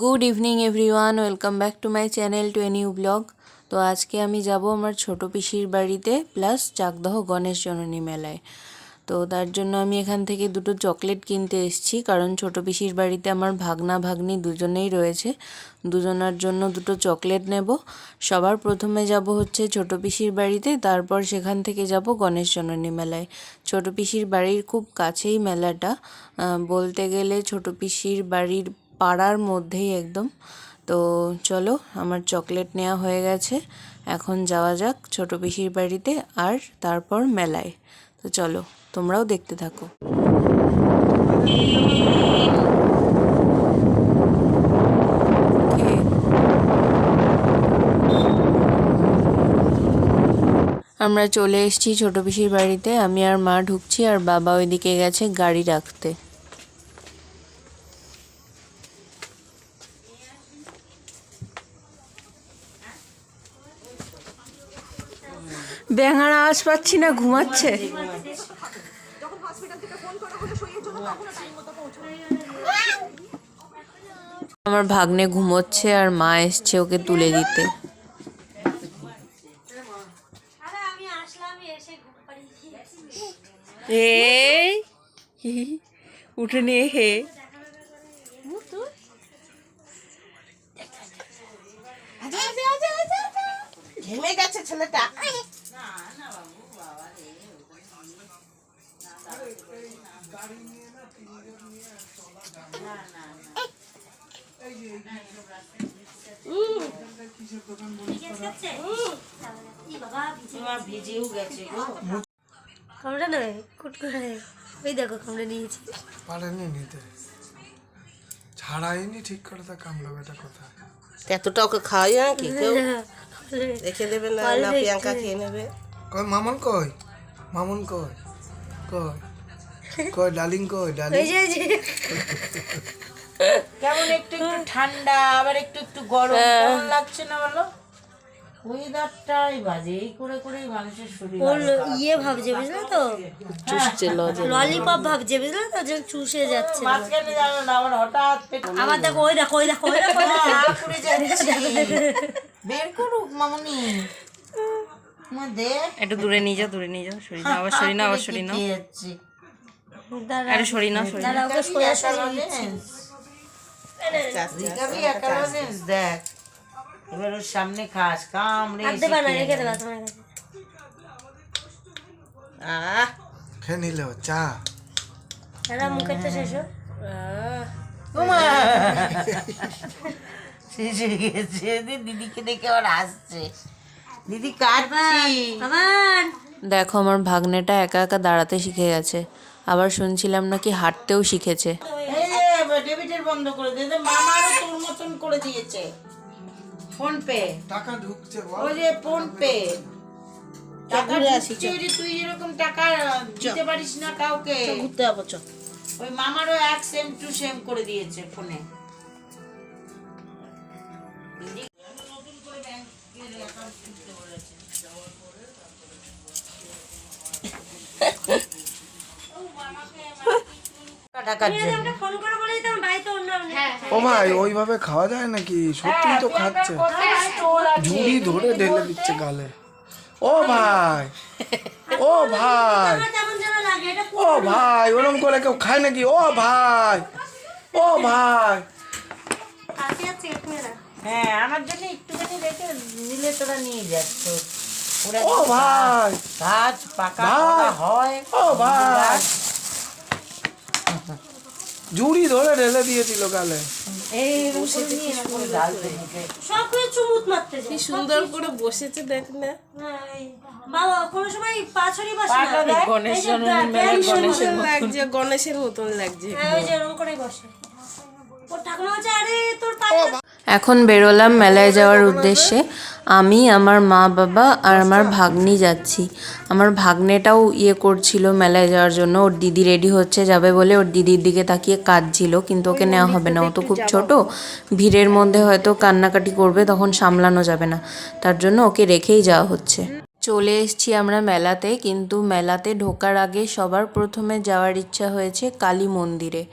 Good evening everyone welcome back to my channel to a new blog তো আজকে আমি যাব আমার ছোট পিসির বাড়িতে প্লাস চাকদহ গণেশ জননী মেলায়। তো তার জন্য আমি এখান থেকে দুটো চকলেট কিনতে এসেছি, কারণ ছোট পিসির বাড়িতে আমার ভাগনা, ভাগ্নি দুজনেই রয়েছে। দুজনার জন্য দুটো চকলেট নেব। সবার প্রথমে যাব হচ্ছে ছোট পিসির বাড়িতে, তারপর সেখান থেকে যাব গণেশ জননী মেলায়। ছোট পিসির বাড়ির খুব কাছেই মেলাটা। বলতে গেলে ছোট পিসির বাড়ির পাড়ার মধ্যেই একদম। তো চলো, আমার চকলেট নেওয়া হয়ে গেছে। এখন যাওয়া যাক ছোট পিসির বাড়িতে আর তারপর মেলায়। তো চলো, তোমরাও দেখতে থাকো। আমরা চলে এসেছি ছোট পিসির বাড়িতে। আমি আর মা ঢুকছি আর বাবা ওইদিকে গেছে গাড়ি রাখতে। ব্যাঙার আওয়াজ পাচ্ছি না, ঘুমাচ্ছে। আমার ভাগ্নে ঘুমোচ্ছে আর মা এসছে ওকে তুলে দিতে। উঠে নিয়ে হে। ঘেমে গেছে ছেলেটা। কামড়ে নয় কুট ওই দেখো কামড়ে নিয়েছি। পারেনি নিতে। ছাড়াইনি ঠিক করে তা কামড়াবেটা কোথায়? এতটা ওকে খাওয়াই কি? কেউ রেখে দেবে না না প্রিয়াঙ্কা খেয়ে নেবে? কই মামন কই? মামুন কই? কই? কই ডালিং কই ডালিং কেমন একটু একটু ঠান্ডা আবার একটু একটু গরম। কেমন লাগছে না বলো? ওয়েদারটাই বাজে এই করে করেই মানুষের শরীর ইয়ে ভাবছে বুঝলে তো? চুষছে ললিপপ ভাবছে। বুঝলে তো? যে চুষে যাচ্ছে। মাঝখানে জানো না আমার হঠাৎ পেট আবার দেখো ওই দেখো ওই দেখো ওই যাচ্ছে বের করুক মামনি। একটু দূরে নিয়ে যাও দূরে নিয়ে যাও সরি না আবার সরি না আবার সরি না আরে সরি সরি সোজা সরিয়ে দিকাবি একা লজেন্স দেখ। এবার ওর সামনে খাস কামড়ে হাত দেবা না রেখে দেবা তোমার কাছে। আহ। খেয়ে নিলে চা। দাঁড়া মুখেরটা শেষ। শেষ হয়ে গেছে। দিদিকে দেখে আবার আসছে। দিদি কাটছি দেখো আমার ভাগ্নেটা একা একা দাঁড়াতে শিখে গেছে। আবার শুনছিলাম নাকি হাঁটতেও শিখেছে। এই ডেবিটের বন্ধ করে দিয়ে দে, মামারও তোর মতন করে দিয়েছে। ফোন পে টাকা ঢুকছে ওই যে ফোন পে টাকা ঢুকছে, ওই যে তুই যেরকম টাকা দিতে পারিস না কাউকে। ঘুরতে যাব চ ওই মামারও এক সেম টু সেম করে দিয়েছে ফোনে। টাকার জন্য। ফোন করে বলে দিতাম বাড়িতে অন্য হ্যাঁ ও ভাই ওইভাবে খাওয়া যায় নাকি? সত্যি তো খাচ্ছে। ঝুড়ি ধরে ঢেলে দিচ্ছে গালে। ও ভাই ও ভাই। ও ভাই ওরম করে কেউ খায় নাকি? ও ভাই ও ভাই। কাছে আছে একটু না হ্যাঁ আমার জন্য একটুখানি রেখে নিলে তোরা নিয়ে যাচ্ছ। ও ভাই। গাছ পাকা হয় ও ভাই। ঝুড়ি ধরে ঢেলে দিয়েছিল গালে এই সব চুমুত কি সুন্দর করে বসেছে দেখ না। বাবা কোনো সময় পাছড়ি বসে না দেখ। গণেশের লাগছে গণেশের মতন লাগছে। হ্যাঁ ওই যে এরকম করে বসে। ওর ঠাকুমা আরে তোর এখন বেরোলাম মেলায় যাওয়ার উদ্দেশ্যে। আমি, আমার মা বাবা আর আমার ভাগ্নি যাচ্ছি। আমার ভাগ্নেটাও ইয়ে করছিল মেলায় যাওয়ার জন্য। ওর দিদি রেডি হচ্ছে, যাবে বলে ওর দিদির দিকে তাকিয়ে কাঁদছিল, কিন্তু ওকে নেওয়া হবে না। ও তো খুব ছোট। ভিড়ের মধ্যে হয়তো কান্নাকাটি করবে, তখন সামলানো যাবে না। তার জন্য ওকে রেখেই যাওয়া হচ্ছে। চলে এসেছি আমরা মেলাতে, কিন্তু মেলাতে ঢোকার আগে সবার প্রথমে যাওয়ার ইচ্ছা হয়েছে কালী মন্দিরে।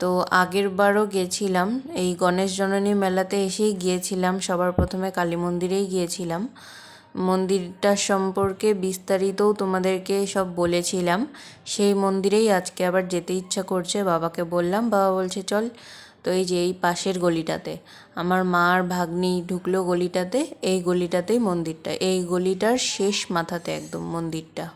তো আগের বারও গেছিলাম। এই গণেশ জননী মেলাতে এসেই গিয়েছিলাম। সবার প্রথমে কালী মন্দিরেই গিয়েছিলাম। মন্দিরটার সম্পর্কে বিস্তারিতও তোমাদেরকে সব বলেছিলাম। সেই মন্দিরেই আজকে আবার যেতে ইচ্ছা করছে। বাবাকে বললাম, বাবা বলছে, চল। তো এই যে এই পাশের গলিটাতে। আমার মা আর ভাগ্নি ঢুকলো গলিটাতে। এই গলিটাতেই মন্দিরটা। এই গলিটার শেষ মাথাতে একদম মন্দিরটা।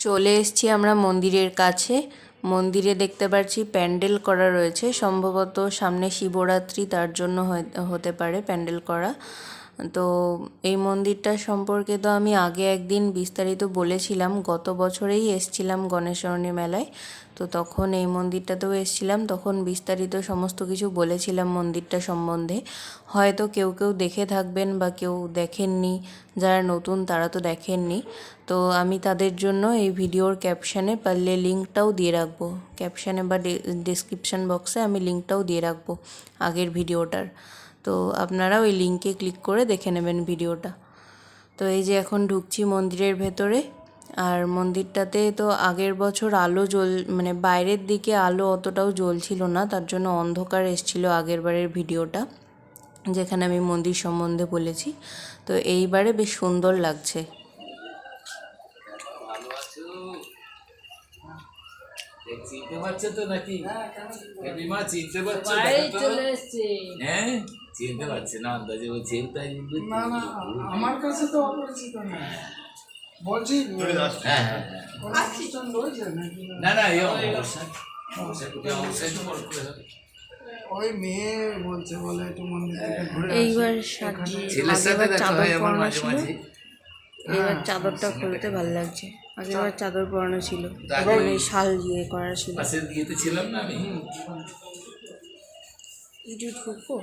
চলে এসেছি আমরা মন্দিরের কাছে। মন্দিরে দেখতে পাচ্ছি প্যান্ডেল করা রয়েছে। সম্ভবত সামনে শিবরাত্রি তার জন্য হতে পারে প্যান্ডেল করা। তো এই মন্দিরটা সম্পর্কে তো আমি আগে একদিন বিস্তারিত বলেছিলাম। গত বছরেই এসছিলাম গণেশরণী মেলায়। তো তখন এই মন্দিরটাতেও এসছিলাম। তখন বিস্তারিত সমস্ত কিছু বলেছিলাম মন্দিরটা সম্বন্ধে। হয়তো কেউ কেউ দেখে থাকবেন বা কেউ দেখেননি। যারা নতুন তারা তো দেখেননি। তো আমি তাদের জন্য এই ভিডিওর ক্যাপশানে পারলে লিঙ্কটাও দিয়ে রাখব। ক্যাপশানে বা ডিসক্রিপশান বক্সে আমি লিঙ্কটাও দিয়ে রাখব আগের ভিডিওটার। তো আপনারা ওই লিঙ্কে ক্লিক করে দেখে নেবেন ভিডিওটা তো এই যে এখন ঢুকছি মন্দিরের ভেতরে আর মন্দিরটাতে তো আগের বছর আলো জ্বল মানে বাইরের দিকে আলো অতটাও জ্বলছিল না তার জন্য অন্ধকার এসছিল আগের বারের ভিডিওটা যেখানে আমি মন্দির সম্বন্ধে বলেছি। তো এইবারে বেশ সুন্দর লাগছে। চিনতে পারছ তো নাকি? চিনতে পারছ চলে এসছে। হ্যাঁ? চিনতে পারছে না আন্দাজে বলছে তাই না না আমার কাছে তো অপরিচিত না। বলছি হ্যাঁ হ্যাঁ হ্যাঁ। না? না এই। ওই মেয়ে বলছে বলে একটু মন্দির থেকে ঘুরে এইবার সাথে চাদর পরানো ছিল। মাঝে। এবার চাদরটা খুলতে ভালো লাগছে। আগেরবার চাদর। পরানো ছিল। শাল দিয়ে করা ছিল। ছিলাম না আমি। ইটু ঢুকবো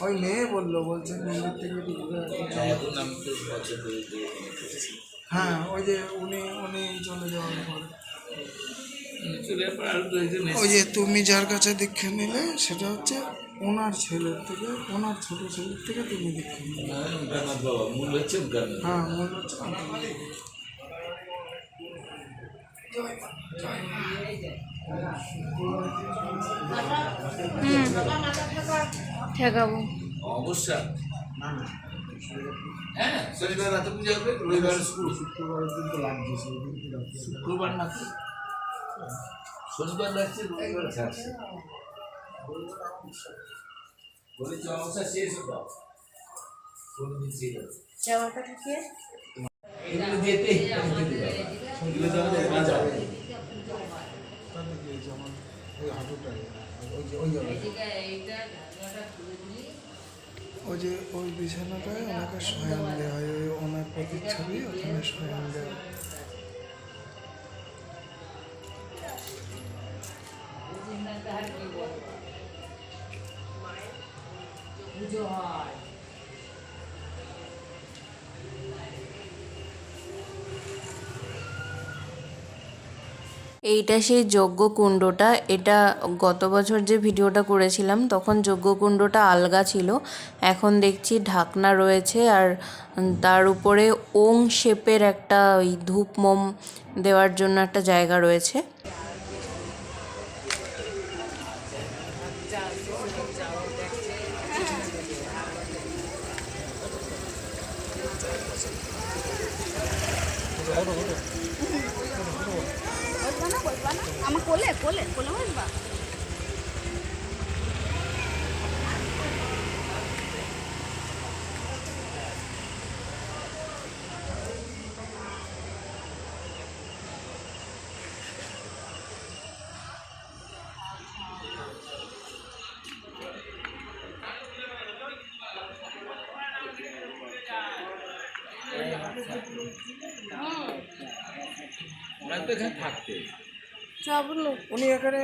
ওই মেয়ে বলল বলছে মন্দির থেকে। হ্যাঁ ওই যে উনি উনি চলে যাওয়ার পরে ওই যে তুমি যার কাছে দীক্ষা নিলে সেটা হচ্ছে ওনার ছেলের থেকে ওনার ছোট ছেলের থেকে তুমি দীক্ষা নিলে হ্যাঁ, মূল হচ্ছে আমার। ঠেকাবো। অবশ্যই। হ্যাঁ শনিবার রাতে পূজা হবে রবিবার স্কুল। দিন তো লাগছে? শুক্রবার না শনিবার রাখছে রবিবার শেষ হতো ছিল? এগুলো যেতে এগুলো আমাদের রাজা ওই হাঁটুটায়, ওই যে- ওই ওই যে ওই বিছানাটায় ওনাকে শয়ান দেওয়া হয় ওই ওনার প্রতিচ্ছবি ওখানে শয়ান দেওয়া হয়। এইটা সেই যজ্ঞ কুণ্ডটা এটা গত বছর যে ভিডিওটা করেছিলাম, তখন যজ্ঞ কুণ্ডটা আলগা ছিল। এখন দেখছি ঢাকনা রয়েছে আর তার উপরে ওং শেপের একটা ওই ধূপ মোম দেওয়ার জন্য একটা জায়গা রয়েছে। আমার কোলে কোলে কোলে বসবা। ওরা থাকতে। উনি এখানে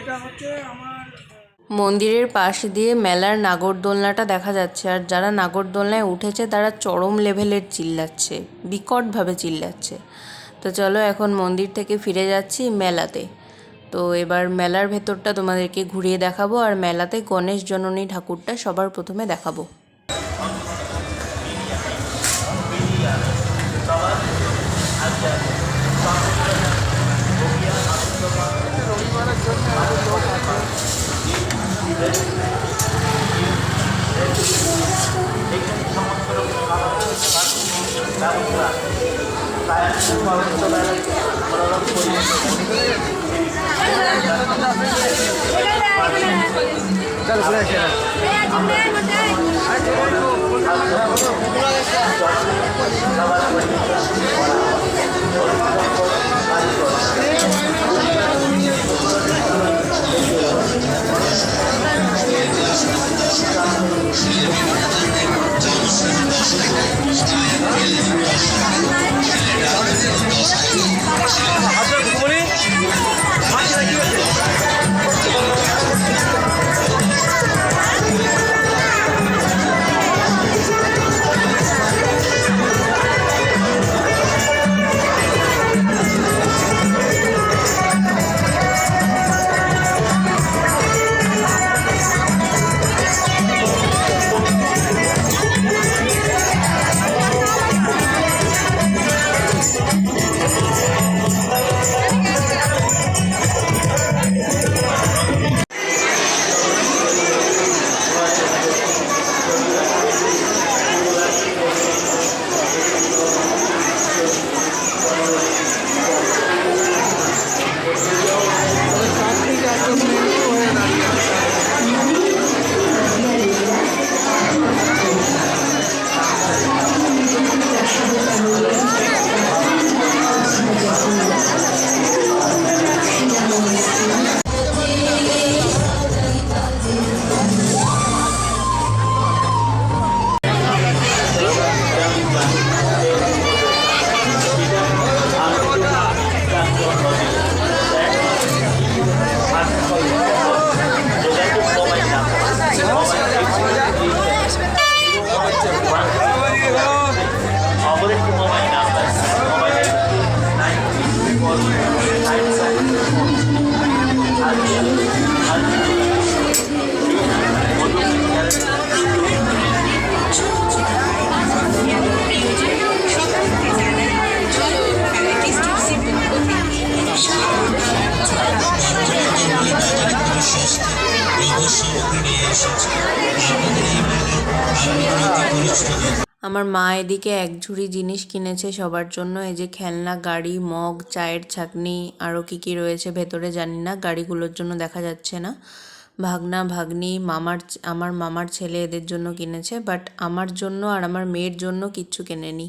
এটা হচ্ছে আমার, মন্দিরের পাশ দিয়ে মেলার নাগরদোলনাটা দেখা যাচ্ছে, আর যারা নাগরদোলনায় উঠেছে তারা চরম লেভেলের চিল্লাচ্ছে, বিকটভাবে চিল্লাচ্ছে। তো চলো এখন মন্দির থেকে ফিরে যাচ্ছি মেলাতে। তো এবার মেলার ভেতরটা তোমাদেরকে ঘুরিয়ে দেখাবো, আর মেলাতে গণেশ জননী ঠাকুরটা সবার প্রথমে দেখাবো। আমার মা এদিকে এক ঝুড়ি জিনিস কিনেছে সবার জন্য, এই যে খেলনা, গাড়ি, মগ, চায়ের ছাকনি আরও কী কী রয়েছে ভেতরে জানি না, গাড়িগুলোর জন্য দেখা যাচ্ছে না। ভাগনা, ভাগ্নি, মামার আমার মামার ছেলে এদের জন্য কিনেছে বাট আমার জন্য আর আমার মেয়ের জন্য কিচ্ছু কেনেনি।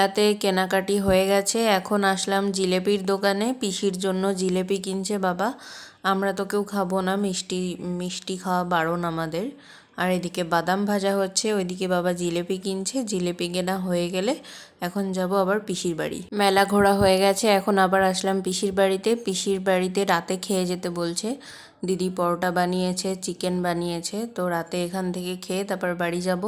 মেলাতে কেনাকাটি হয়ে গেছে। এখন আসলাম জিলেপির দোকানে। পিসির জন্য জিলেপি কিনছে বাবা। আমরা তো কেউ খাব না। মিষ্টি মিষ্টি খাওয়া বারণ আমাদের। আর এদিকে বাদাম ভাজা হচ্ছে। ওইদিকে বাবা জিলেপি কিনছে। জিলেপি কেনা হয়ে গেলে এখন যাব আবার পিসির বাড়ি। মেলা ঘোরা হয়ে গেছে। এখন আবার আসলাম পিসির বাড়িতে। পিসির বাড়িতে রাতে খেয়ে যেতে বলছে। দিদি পরোটা বানিয়েছে, চিকেন বানিয়েছে। তো রাতে এখান থেকে খেয়ে তারপর বাড়ি যাব।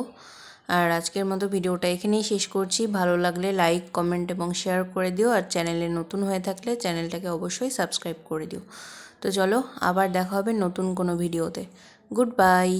আর আজকের মতো ভিডিওটা এখানেই শেষ করছি। ভালো লাগলে লাইক কমেন্ট এবং শেয়ার করে দিও। আর চ্যানেলে নতুন হয়ে থাকলে চ্যানেলটাকে অবশ্যই সাবস্ক্রাইব করে দিও। তো চলো, আবার দেখা হবে নতুন কোনো ভিডিওতে। Good bye